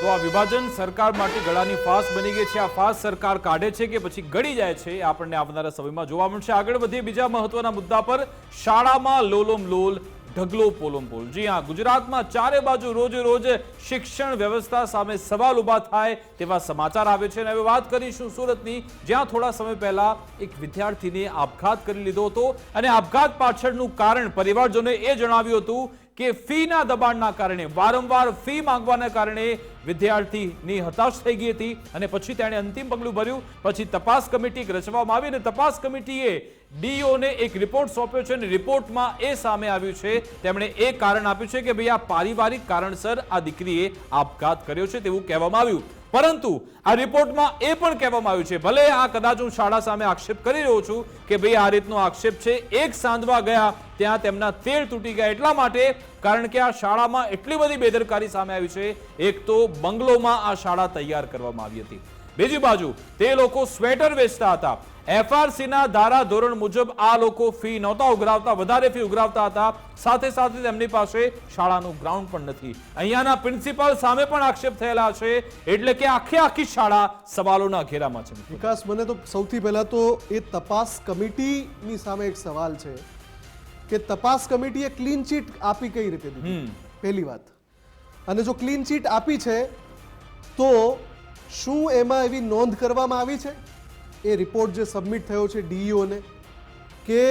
તો આ વિભાજન સરકાર માટે ગળાની ફાસ બની ગઈ છે. આ ફાસ સરકાર કાઢે છે કે પછી ગળી જાય છે એ આપણને આવનારા સમયમાં જોવા મળશે. આગળ વધીએ બીજા મહત્વના મુદ્દા પર. શાળામાં લોલોમ લોલ, ઢગલો પોલોમ પોલ. જી હા, ગુજરાતમાં ચારે બાજુ રોજ રોજ શિક્ષણ વ્યવસ્થા સામે સવાલ ઊભા થાય તેવા સમાચાર આવે છે. અને હવે વાત કરીશું સુરતની. જ્યાં થોડા સમય પહેલા એક વિદ્યાર્થીને આપઘાત કરી લીધો હતો. અને આપઘાત પાછળનું કારણ પરિવારજનોએ એ જણાવ્યું હતું કે ફીના દબાણના કારણે, વારંવાર ફી માંગવાના કારણે વિદ્યાર્થીની હતાશ થઈ ગઈ હતી અને પછી તેણે અંતિમ પગલું ભર્યું. પછી તપાસ કમિટી રચવામાં આવી અને તપાસ કમિટીએ ડીઓને એક રિપોર્ટ સોંપ્યો છે અને રિપોર્ટમાં એ સામે આવ્યું છે, તેમણે એ કારણ આપ્યું છે કે ભાઈ આ પારિવારિક કારણસર આ દીકરીએ આપઘાત કર્યો છે તેવું કહેવામાં આવ્યું. પરંતુ આ રિપોર્ટમાં એ પણ કહેવામાં આવ્યું છે, ભલે આ કદાચ હું શાળા સામે આક્ષેપ કરી રહ્યો છું કે ભાઈ આ રીતનો આક્ષેપ છે, એક સાંધવા ગયા, ત્યાં તેમના તેર તૂટી ગયા એટલા માટે, કારણ કે આ શાળામાં એટલી બધી બેદરકારી સામે આવી છે, એક તો બંગલોમાં આ શાળા તૈયાર કરવામાં આવી હતી. બીજી બાજુ તે લોકો સ્વેટર વેચતા હતા. એફઆરસીના ધારા ધોરણ મુજબ આ લોકો ફી નહોતા ઉઘરાવતા વધારે ફી ઉઘરાવતા હતા. સાથે સાથે તેમની પાસે શાળાનું ગ્રાઉન્ડ પણ નથી. અહીંયાના પ્રિન્સિપાલ સામે પણ આક્ષેપ થયેલા છે એટલે કે આખી આખી શાળા સવાલોના ઘેરામાં છે. વિકાસ મને તો સૌથી પહેલા તો એ તપાસ કમિટીની સામે એક સવાલ છે કે તપાસ કમિટીએ ક્લીન ચીટ આપી કઈ રીતે પહેલી વાત. અને જો ક્લીન ચીટ આપી છે તો શું એમાં એવી નોંધ કરવામાં આવી છે? એ રિપોર્ટ જે સબમિટ થયો છે ડીઈઓને કે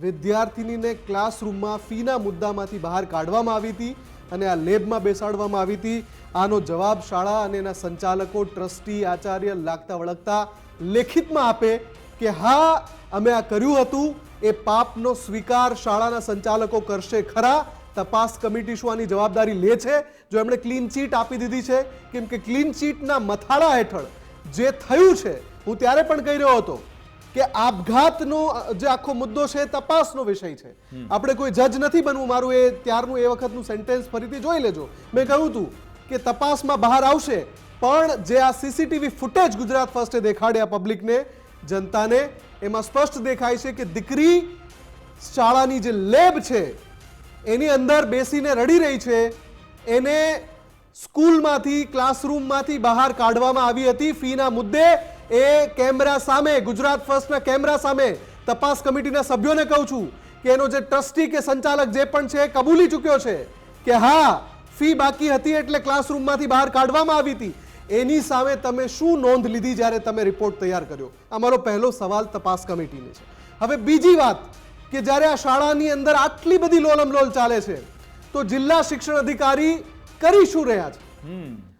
વિદ્યાર્થિનીને ક્લાસરૂમમાં ફીના મુદ્દામાંથી બહાર કાઢવામાં આવી હતી અને આ લેબમાં બેસાડવામાં આવી હતી. આનો જવાબ શાળા અને એના સંચાલકો, ટ્રસ્ટી, આચાર્ય લાગતા વળગતા લેખિતમાં આપે કે હા, અમે આ કર્યું હતું, એ પાપનો સ્વીકાર શાળાના સંચાલકો કરશે ખરા તપાસ કમિટી શું આની જવાબદારી લે છે? જો એમણે ક્લીન ચીટ આપી દીધી છે કેમ કે ક્લીન ચીટના મથાળા હેઠળ જે થયું છે હું ત્યારે પણ કહી રહ્યો હતો કે આપઘાતનો જે આખો મુદ્દો છે તપાસનો વિષય છે. આપણે કોઈ જજ નથી બનવું મારું એ ત્યારનું એ વખતનું સેન્ટેન્સ ફરીથી જોઈ લેજો. મેં કહ્યું હતું કે તપાસમાં બહાર આવશે પણ જે આ સીસીટીવી ફૂટેજ ગુજરાત ફર્સ્ટે દેખાડ્યા પબ્લિકને જનતાને એમાં સ્પષ્ટ દેખાય છે કે દીકરી શાળાની જે લેબ છે એની અંદર બેસીને રડી રહી છે. એને સ્કૂલમાંથી, ક્લાસરૂમમાંથી બહાર કાઢવામાં આવી હતી. ફીના મુદ્દે એ કેમેરા સામે, ગુજરાત ફર્સ્ટના કેમેરા સામે તપાસ કમિટીના સભ્યોને કહું છું કે એનો જે ટ્રસ્ટી કે સંચાલક જે પણ છે કબૂલી ચૂક્યો છે કે હા, ફી બાકી હતી એટલે ક્લાસરૂમમાંથી બહાર કાઢવામાં આવી હતી. એની સામે તમે શું નોંધ લીધી જ્યારે તમે રિપોર્ટ તૈયાર કર્યો? અમારો પહેલો સવાલ તપાસ કમિટીને છે. હવે બીજી વાત કે જ્યારે આ શાળાની અંદર આટલી બધી લોલમલોલ ચાલે છે તો જિલ્લા શિક્ષણ અધિકારી કરી શું રહ્યા છે?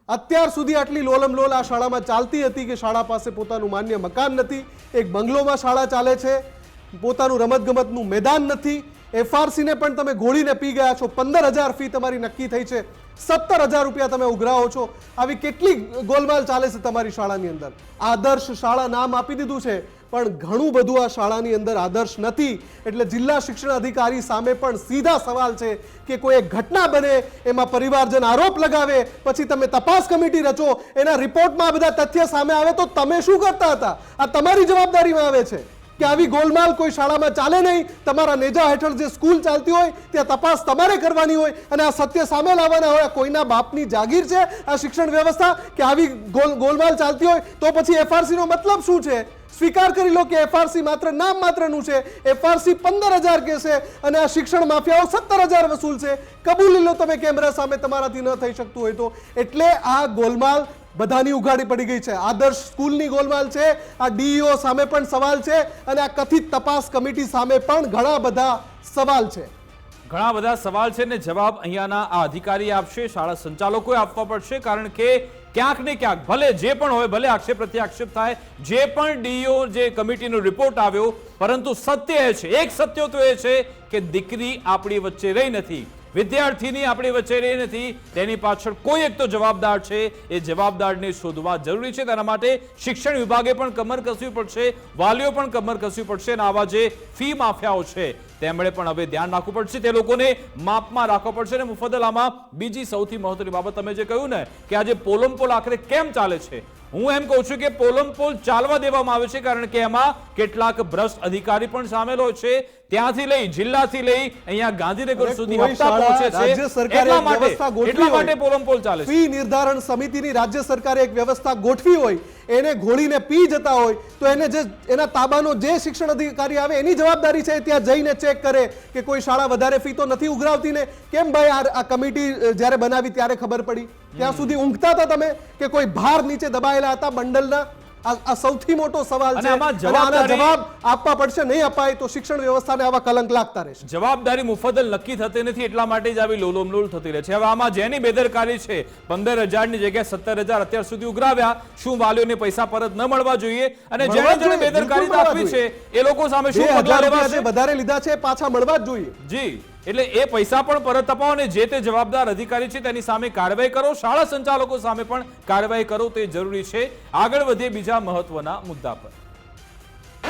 અત્યાર સુધી આટલી લોલમ લોલ આ શાળામાં ચાલતી હતી કે શાળા પાસે પોતાનું માન્ય મકાન નથી એક બંગલોમાં શાળા ચાલે છે પોતાનું રમતગમતનું મેદાન નથી એફઆરસી ને પણ તમે ગોળીને પી ગયા છો પંદર હજાર ફી તમારી નક્કી થઈ છે સત્તર હજાર રૂપિયા તમે ઉઘરાવો છો આવી કેટલી ગોલમાલ ચાલે છે તમારી શાળાની અંદર? આદર્શ શાળા નામ આપી દીધું છે પણ ઘણું બધું આ શાળાની અંદર આદર્શ નથી. એટલે જિલ્લા શિક્ષણ અધિકારી સામે પણ સીધા સવાલ છે કે કોઈ એક ઘટના બને, એમાં પરિવારજન આરોપ લગાવે, પછી તમે તપાસ કમિટી રચો, એના રિપોર્ટમાં આ બધા તથ્ય સામે આવે તો તમે શું કરતા હતા? આ તમારી જવાબદારીમાં આવે છે કે આવી ગોલમાલ કોઈ શાળામાં ચાલે નહીં. તમારા નેજા હેઠળ જે સ્કૂલ ચાલતી હોય, ત્યાં તપાસ તમારે કરવાની હોય અને આ સત્ય સામે લાવવાના હોય. કોઈના બાપની જાગીર છે આ શિક્ષણ વ્યવસ્થા કે આવી ગોલ ગોલમાલ ચાલતી હોય તો પછી એફઆરસીનો મતલબ શું છે? સ્વીકાર કરી લો કે એફઆરસી માત્ર નામ માત્રનું છે. એફઆરસી પંદર હજાર કે છે અને આ શિક્ષણ માફિયાઓ સત્તર હજાર વસૂલ છે. કબૂલી લો તમે કેમેરા સામે તમારાથી ન થઈ શકતું હોય તો. એટલે આ ગોલમાલ બધાની ઉઘાડી પડી ગઈ છે. આદર્શ સ્કૂલની ગોલમાલ છે. આ ડીઈઓ સામે પણ સવાલ છે અને આ કથિત તપાસ કમિટી સામે પણ ઘણા બધા સવાલ છે. ઘણા બધા સવાલ છે ને જવાબ અહીંયાના આ અધિકારી આપશે, શાળા સંચાલકોએ આપવા પડશે, કારણ કે ક્યાંક ને ક્યાંક, ભલે જે પણ હોય, ભલે આક્ષેપ પ્રત્યાક્ષેપ થાય, જે પણ ડીઓ, જે કમિટીનો રિપોર્ટ આવ્યો, પરંતુ સત્ય એ છે, એક સત્ય તો એ છે કે દીકરી આપણી વચ્ચે રહી નથી, વિદ્યાર્થીની આપણી વચ્ચે રહી નથી, તેની પાછળ કોઈ એક તો જવાબદાર છે, એ જવાબદારને શોધવા જરૂરી છે, તેના માટે શિક્ષણ વિભાગે પણ કમર કસવી પડશે, વાલીઓ પણ કમર કસવી પડશે, અને આવા જે ફી માફિયાઓ છે તેમણે પણ હવે ધ્યાન રાખવું પડશે. તે લોકોને માપમાં રાખવા પડશે અને મુફદ્દલ આમાં બીજી સૌથી મહત્વની બાબત તમે જે કહ્યું ને, કે આજે પોલમ પોલ આખરે કેમ ચાલે છે? હું એમ કહું છું કે પોલમ પોલ ચાલવા દેવામાં આવે છે, કારણ કે એમાં કેટલાક ભ્રષ્ટ અધિકારી પણ સામેલ હોય છે. ત્યાંથી લઈ જિલ્લાથી લઈ અહીંયા ગાંધીનગર સુધી હપ્તા પહોંચે છે. રાજ્ય સરકારે એટલા માટે એટલા માટે પોલમપોલ ચાલે છે. ફી નિર્ધારણ સમિતિની રાજ્ય સરકારે એક વ્યવસ્થા ગોઠવી હોય એને ઘોળીને પી જતા હોય તો એને જે એના તાબાનો જે શિક્ષણ અધિકારી આવે એની જવાબદારી છે ત્યાં જઈને ચેક કરે કે કોઈ શાળા વધારે ફી તો નથી ઉઘરાવતી ને. કેમ ભાઈ આ કમિટી જ્યારે બનાવી ત્યારે ખબર પડી? ત્યાં સુધી ઊંઘતા હતા તમે કે કોઈ ભાર નીચે દબાયેલા હતા બંડલના આ સૌથી મોટો સવાલ છે. આના જવાબ આપવા પડશે નહીં અપાય તો શિક્ષણ વ્યવસ્થાને આવા કલંક લાગતા રહેશે. જવાબદારી મુફદ્દલ નક્કી થતી નથી એટલા માટે જ આવી લોલોમલોલ થતી રહે છે. હવે આમાં જેની બેદરકારી છે પંદર હજારની જગ્યાએ સત્તર હજાર અત્યાર સુધી ઉઘરાવ્યા શું વાલીઓને પૈસા પરત ન મળવા જોઈએ? અને જેણે જેણે બેદરકારી દાખવી છે એ લોકો સામે શું પગલાં વધારે લીધા છે પાછા મળવા જ જોઈએ. જી. એટલે એ પૈસા પણ પરત અપાવો અને જે તે જવાબદાર અધિકારી છે તેની સામે કાર્યવાહી કરો. શાળા સંચાલકો સામે પણ કાર્યવાહી કરો, તે જરૂરી છે. આગળ વધીએ બીજા મહત્વના મુદ્દા પર.